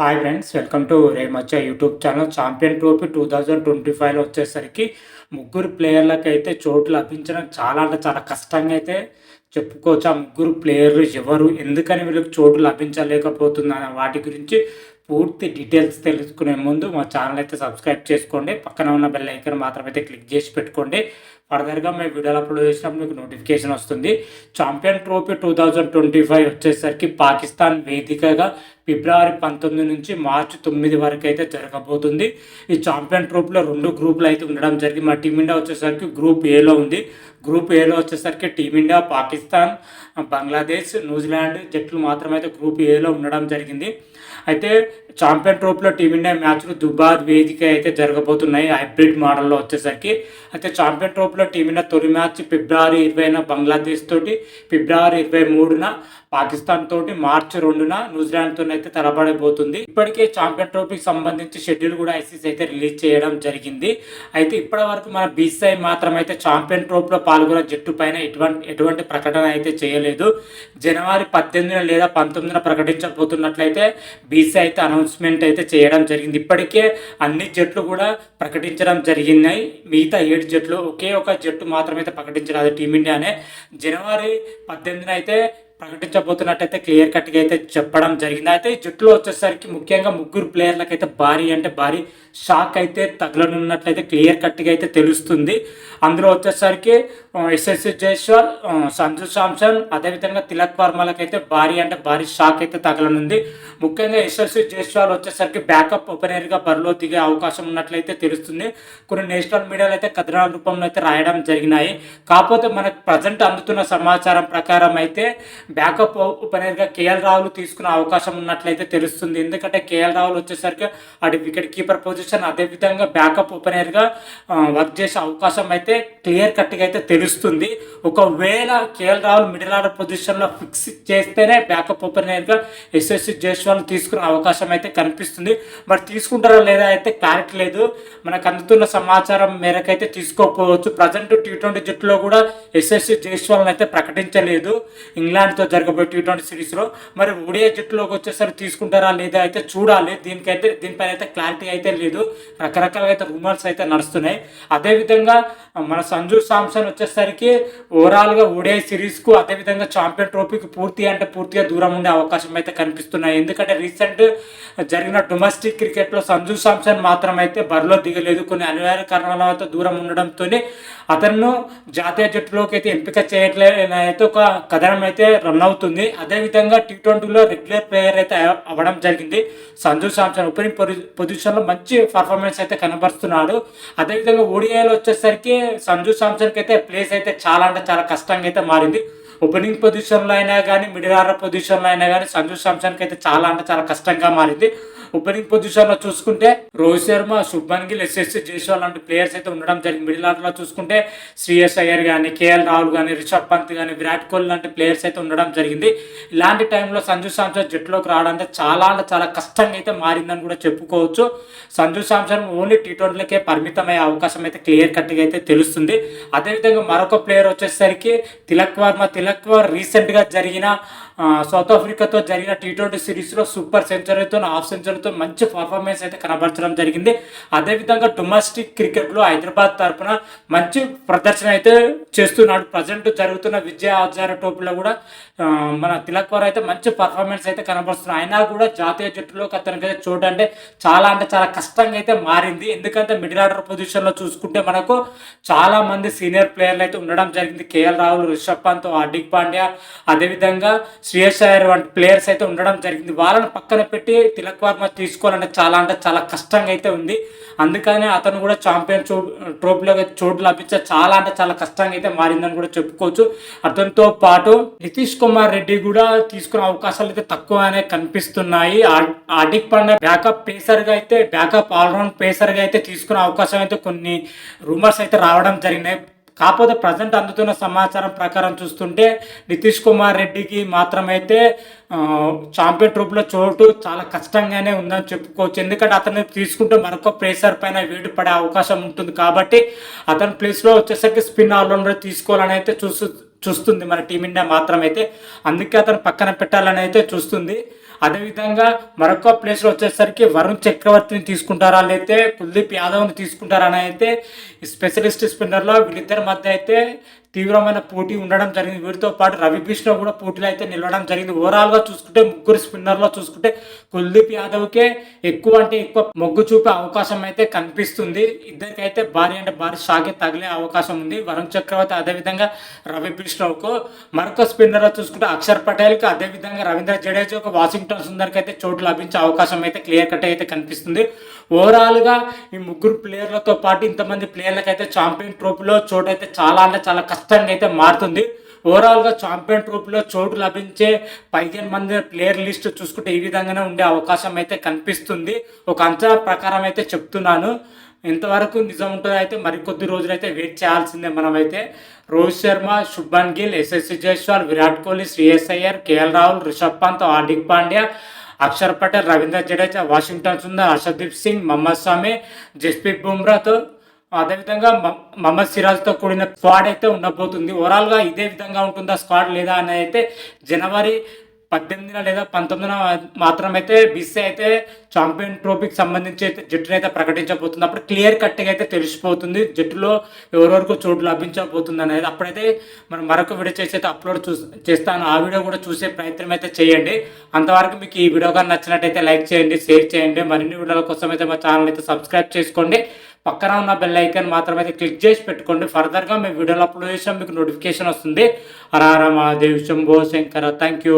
Hi friends welcome to Remacha YouTube channel champion trophy two thousand twenty ఫైవ్లో వచ్చేసరికి ముగ్గురు ప్లేయర్లకు అయితే చోటు లభించడం చాలా అంటే చాలా కష్టంగా అయితే చెప్పుకోవచ్చు. ఆ ముగ్గురు ప్లేయర్లు ఎవరు ఎందుకని వీళ్ళకి చోటు లభించలేకపోతుంది అనే వాటి గురించి పూర్తి డీటెయిల్స్ తెలుసుకునే ముందు మా ఛానల్ అయితే సబ్స్క్రైబ్ చేసుకోండి. పక్కన ఉన్న బెల్ ఐకన్ మాత్రం అయితే క్లిక్ చేసి పెట్టుకోండి. ఫర్దర్గా మేము వీడియోలు అప్లోడ్ చేసినప్పుడు మీకు నోటిఫికేషన్ వస్తుంది. Champion trophy two thousand twenty five వచ్చేసరికి పాకిస్తాన్ వేదికగా ఫిబ్రవరి పంతొమ్మిది నుంచి మార్చి తొమ్మిది వరకు అయితే జరగబోతుంది. ఈ ఛాంపియన్ ట్రోఫీలో రెండు గ్రూపులు అయితే ఉండడం జరిగింది. మా టీమిండియా వచ్చేసరికి గ్రూప్ ఏలో ఉంది. గ్రూప్ ఏలో వచ్చేసరికి టీమిండియా పాకిస్తాన్ బంగ్లాదేశ్ న్యూజిలాండ్ జట్లు మాత్రమైతే గ్రూప్ ఏలో ఉండడం జరిగింది. అయితే ఛాంపియన్ ట్రోఫీలో టీమిండియా మ్యాచ్లు దుబాద్ వేదిక అయితే జరగబోతున్నాయి. హైబ్రిడ్ మోడల్లో వచ్చేసరికి. అయితే ఛాంపియన్ గ్రూప్లో టీమిన తొలి మ్యాచ్ ఫిబ్రవరి ఇరవైన బంగ్లాదేశ్ తోటి ఫిబ్రవరి ఇరవై మూడున పాకిస్తాన్ తోటి మార్చి రెండున న్యూజిలాండ్తో అయితే తలపడబోతుంది. ఇప్పటికే ఛాంపియన్ ట్రోఫీకి సంబంధించి షెడ్యూల్ కూడా ఐసీసీ అయితే రిలీజ్ చేయడం జరిగింది. అయితే ఇప్పటి వరకు మన బీసీఐ మాత్రం అయితే ఛాంపియన్ ట్రోఫీలో పాల్గొన్న జట్టు పైన ఎటువంటి ఎటువంటి ప్రకటన అయితే చేయలేదు. జనవరి పద్దెనిమిదిన లేదా పంతొమ్మిదిన ప్రకటించబోతున్నట్లయితే బీసీఐ అయితే అనౌన్స్మెంట్ అయితే చేయడం జరిగింది. ఇప్పటికే అన్ని జట్లు కూడా ప్రకటించడం జరిగినాయి. మిగతా ఏడు జట్లు ఒకే ఒక జట్టు మాత్రమైతే ప్రకటించారు టీమిండియా టీమిండియానే. జనవరి పద్దెనిమిదిన అయితే ప్రకటించబోతున్నట్టయితే క్లియర్ కట్గా అయితే చెప్పడం జరిగింది. అయితే ఈ జట్టులో వచ్చేసరికి ముఖ్యంగా ముగ్గురు ప్లేయర్లకు అయితే భారీ అంటే భారీ షాక్ అయితే తగలనున్నట్లయితే క్లియర్ కట్గా అయితే తెలుస్తుంది. అందులో వచ్చేసరికి ఎస్ఎస్సి జైస్వాల్ సంజు సామ్సన్ అదేవిధంగా తిలక్ వర్మలకు అయితే భారీ అంటే భారీ షాక్ అయితే తగలనుంది. ముఖ్యంగా ఎస్ఎస్సి జైస్వాల్ వచ్చేసరికి బ్యాకప్ ఓపెనర్గా బరిలో దిగే అవకాశం ఉన్నట్లయితే తెలుస్తుంది. కొన్ని నేషనల్ మీడియాలు అయితే కథనాల రూపంలో అయితే రాయడం జరిగినాయి. కాకపోతే మనకు ప్రజెంట్ అందుతున్న సమాచారం ప్రకారం అయితే బ్యాకప్ ఓపెనర్గా కేఎల్ రాహుల్ తీసుకునే అవకాశం ఉన్నట్లయితే తెలుస్తుంది. ఎందుకంటే కేఎల్ రాహుల్ వచ్చేసరికి అటు వికెట్ కీపర్ పొజిషన్ అదేవిధంగా బ్యాకప్ ఓపెనర్గా వర్క్ చేసే అవకాశం అయితే క్లియర్ కట్గా అయితే తెలుస్తుంది. ఒకవేళ కేఎల్ రాహుల్ మిడిల్ ఆర్డర్ పొజిషన్లో ఫిక్స్ చేస్తేనే బ్యాకప్ ఓపెనర్గా ఎస్ఎస్సి జైస్వాల్ తీసుకునే అవకాశం అయితే కనిపిస్తుంది. మరి తీసుకుంటారో లేదా అయితే క్లారిటీ లేదు. మనకు అందుతున్న సమాచారం మేరకు అయితే తీసుకోకపోవచ్చు. ప్రజెంట్ టీ ట్వంటీ జట్టులో కూడా ఎస్ఎస్సి జైస్వాల్ని అయితే ప్రకటించలేదు. ఇంగ్లాండ్ జరగబోయే టీ సిరీస్లో మరి ఒడియా జట్టులోకి వచ్చేసరికి తీసుకుంటారా లేదా అయితే చూడాలి. దీనికైతే దీనిపైన అయితే క్లారిటీ అయితే లేదు. రకరకాలుగా అయితే రూమర్స్ అయితే నడుస్తున్నాయి. అదేవిధంగా మన సంజు సామ్సన్ వచ్చేసరికి ఓవరాల్గా ఓడిఐ సిరీస్కు అదేవిధంగా ఛాంపియన్ ట్రోఫీకి పూర్తి అంటే పూర్తిగా దూరం ఉండే అవకాశం అయితే కనిపిస్తున్నాయి. ఎందుకంటే రీసెంట్ జరిగిన డొమెస్టిక్ క్రికెట్లో సంజు సామ్సన్ మాత్రం అయితే బరిలో దిగలేదు. కొన్ని అనివార్య కారణాల దూరం ఉండడంతోనే అతను జాతీయ జట్టులోకి అయితే ఎంపిక చేయట్లేదు అయితే ఒక కథనం అయితే రన్ అవుతుంది. అదేవిధంగా టీ ట్వంటీలో రెగ్యులర్ ప్లేయర్ అయితే అవ్వడం జరిగింది. సంజు శాంసన్ ఓపెనింగ్ పొజిషన్లో మంచి పర్ఫార్మెన్స్ అయితే కనబరుస్తున్నాడు. అదేవిధంగా ఓడిఐలో వచ్చేసరికి సంజు శాంసన్కి అయితే ప్లేస్ అయితే చాలా అంటే చాలా కష్టంగా అయితే మారింది. ఓపెనింగ్ పొజిషన్లో అయినా కానీ మిడిల్ ఆర్డర్ పొజిషన్లో అయినా కానీ సంజు సామ్సన్కి అయితే చాలా అంటే చాలా కష్టంగా మారింది. ఓపెనింగ్ పొజిషన్లో చూసుకుంటే రోహిత్ శర్మ శుభ్మన్ గిల్ ఎస్ఎస్సి జైస్వాల్ లాంటి ప్లేయర్స్ అయితే ఉండడం జరిగింది. మిడిల్ ఆర్డర్లో చూసుకుంటే శ్రీయస్ అయ్యర్ కానీ కేఎల్ రాహుల్ కానీ రిషబ్ పంత్ కానీ విరాట్ కోహ్లీ లాంటి ప్లేయర్స్ అయితే ఉండడం జరిగింది. ఇలాంటి టైంలో సంజు సాంసన్ జట్టులోకి రావడం అంటే చాలా అంటే చాలా కష్టంగా అయితే మారిందని కూడా చెప్పుకోవచ్చు. సంజు సాంసన్ ఓన్లీ టీ ట్వంటీలకే పరిమితమయ్యే అవకాశం అయితే క్లియర్ కట్గా అయితే తెలుస్తుంది. అదేవిధంగా మరొక ప్లేయర్ వచ్చేసరికి తిలక్ వర్మ. తిలక్ వర్ రీసెంట్గా జరిగిన సౌత్ ఆఫ్రికాతో జరిగిన టీ ట్వంటీ సిరీస్లో సూపర్ సెంచరీతో హాఫ్ సెంచరీతో మంచి పర్ఫార్మెన్స్ అయితే కనబరచడం జరిగింది. అదేవిధంగా డొమెస్టిక్ క్రికెట్లో హైదరాబాద్ తరఫున మంచి ప్రదర్శన అయితే చేస్తున్నాడు. ప్రజెంట్ జరుగుతున్న విజయ ఆచార్య టోపీలో కూడా మన తిలక్ వారు అయితే మంచి పర్ఫార్మెన్స్ అయితే కనబరుస్తున్నాడు అయినా కూడా జాతీయ జట్టులోకి అతనికి అయితే చూడంటే చాలా అంటే చాలా కష్టంగా అయితే మారింది. ఎందుకంటే మిడిల్ ఆర్డర్ పొజిషన్లో చూసుకుంటే మనకు చాలా మంది సీనియర్ ప్లేయర్లు అయితే ఉండడం జరిగింది. కేఎల్ రాహుల్ రిషబ్ పంత్ హార్దిక్ పాండ్యా అదేవిధంగా శ్రేయస్ అయ్యర్ వంటి ప్లేయర్స్ అయితే ఉండడం జరిగింది. వాళ్ళని పక్కన పెట్టి తిలక్ వర్మ తీసుకోవాలంటే చాలా అంటే చాలా కష్టంగా అయితే ఉంది. అందుకనే అతను కూడా ఛాంపియన్ చో ట్రోఫీలో చోటు లభించే చాలా అంటే చాలా కష్టంగా అయితే మారిందని కూడా చెప్పుకోవచ్చు. అతనితో పాటు నితీష్ కుమార్ రెడ్డి కూడా తీసుకునే అవకాశాలు అయితే తక్కువనే కనిపిస్తున్నాయి. ఆ- హార్దిక్ పాండ్యా బ్యాకప్ పేసర్గా అయితే బ్యాకప్ ఆల్రౌండ్ పేసర్గా అయితే తీసుకునే అవకాశం అయితే కొన్ని రూమర్స్ అయితే రావడం జరిగినాయి. కాకపోతే ప్రజెంట్ అందుతున్న సమాచారం ప్రకారం చూస్తుంటే నితీష్ కుమార్ రెడ్డికి మాత్రమైతే ఛాంపియన్ ట్రూప్లో చోటు చాలా కష్టంగానే ఉందని చెప్పుకోవచ్చు. ఎందుకంటే అతను తీసుకుంటే మరొక ప్రేసర్ పైన వేడి పడే అవకాశం ఉంటుంది కాబట్టి అతని ప్లేస్లో వచ్చేసరికి స్పిన్ ఆల్రౌండర్ తీసుకోవాలని అయితే చూస్తూ చూస్తుంది మన టీమిండియా మాత్రమైతే. అందుకే అతను పక్కన పెట్టాలని అయితే చూస్తుంది. అదేవిధంగా మరొక ప్లేస్లో వచ్చేసరికి వరుణ్ చక్రవర్తిని తీసుకుంటారా లేకపోతే కుల్దీప్ యాదవ్ని తీసుకుంటారా అని అయితే స్పెషలిస్ట్ స్పిన్నర్లో వీళ్ళిద్దరి మధ్య అయితే తీవ్రమైన పోటీ ఉండడం జరిగింది. వీరితో పాటు రవి బిష్లో కూడా పోటీలో అయితే నిలవడం జరిగింది. ఓవరాల్గా చూసుకుంటే ముగ్గురు స్పిన్నర్లో చూసుకుంటే కుల్దీప్ యాదవ్కే ఎక్కువ అంటే ఎక్కువ మొగ్గు చూపే అవకాశం అయితే కనిపిస్తుంది. ఇద్దరికైతే భారీ అంటే భారీ షాకే తగిలే అవకాశం ఉంది. వరుణ్ చక్రవర్తి అదేవిధంగా రవి బిష్లోకు మరొక స్పిన్నర్లో చూసుకుంటే అక్షర్ పటేల్కి అదేవిధంగా రవీంద్ర జడేజాకు వాషింగ్టన్ సుందర్కి అయితే చోటు లభించే అవకాశం అయితే క్లియర్ కట్ అయితే కనిపిస్తుంది. ఓవరాల్గా ఈ ముగ్గురు ప్లేయర్లతో పాటు ఇంతమంది ప్లేయర్లకు అయితే ఛాంపియన్ ట్రోఫీలో చోటు అయితే చాలా అంటే చాలా కష్టంగా అయితే మారుతుంది. ఓవరాల్గా ఛాంపియన్ ట్రోఫీలో చోటు లభించే పదిహేను మంది ప్లేయర్ లిస్ట్ చూసుకుంటే ఈ విధంగానే ఉండే అవకాశం అయితే కనిపిస్తుంది. ఒక అంచనా ప్రకారం అయితే చెప్తున్నాను. ఎంతవరకు నిజం ఉంటుందో అయితే మరికొద్ది రోజులు అయితే వెయిట్ చేయాల్సిందే మనమైతే. Rohit Sharma Shubman Gill SS Jaiswal Virat Kohli Shreyas Iyer KL Rahul Rishabh Pant Hardik Pandya Axar Patel Ravindra Jadeja Washington Sundar Arshdeep Singh Mohammed స్వామి జస్ప్రీత్ బుమ్రాతో అదేవిధంగా మ- మహమ్మద్ సిరాజ్తో కూడిన స్క్వాడ్ అయితే ఉండబోతుంది. ఓవరాల్గా ఇదే విధంగా ఉంటుందా స్క్వాడ్ లేదా అని అయితే జనవరి పద్దెనిమిదిన లేదా పంతొమ్మిదిన మాత్రమైతే బీసీ అయితే ఛాంపియన్ ట్రోఫీకి సంబంధించి అయితే జట్టును అయితే ప్రకటించబోతుంది అప్పుడు క్లియర్ కట్గా అయితే తెలిసిపోతుంది. జట్టులో ఎవరెవరికి చోటు లభించబోతుంది అనేది అప్పుడైతే మనం మరొక వీడియో చేసి అయితే అప్లోడ్ చూ చేస్తాను. ఆ వీడియో కూడా చూసే ప్రయత్నం అయితే చేయండి. అంతవరకు మీకు ఈ వీడియో కానీ నచ్చినట్టయితే లైక్ చేయండి షేర్ చేయండి. మరిన్ని వీడియోల కోసం అయితే మా ఛానల్ అయితే సబ్స్క్రైబ్ చేసుకోండి. పక్కన ఉన్న బెల్ ఐకాన్ మాత్రం అయితే క్లిక్ చేసి పెట్టుకోండి. ఫర్దర్గా మేము వీడియోలు అప్లోడ్ చేసాం మీకు నోటిఫికేషన్ వస్తుంది. హర హర మహాదేవ్ శంభో శంకర. Thank you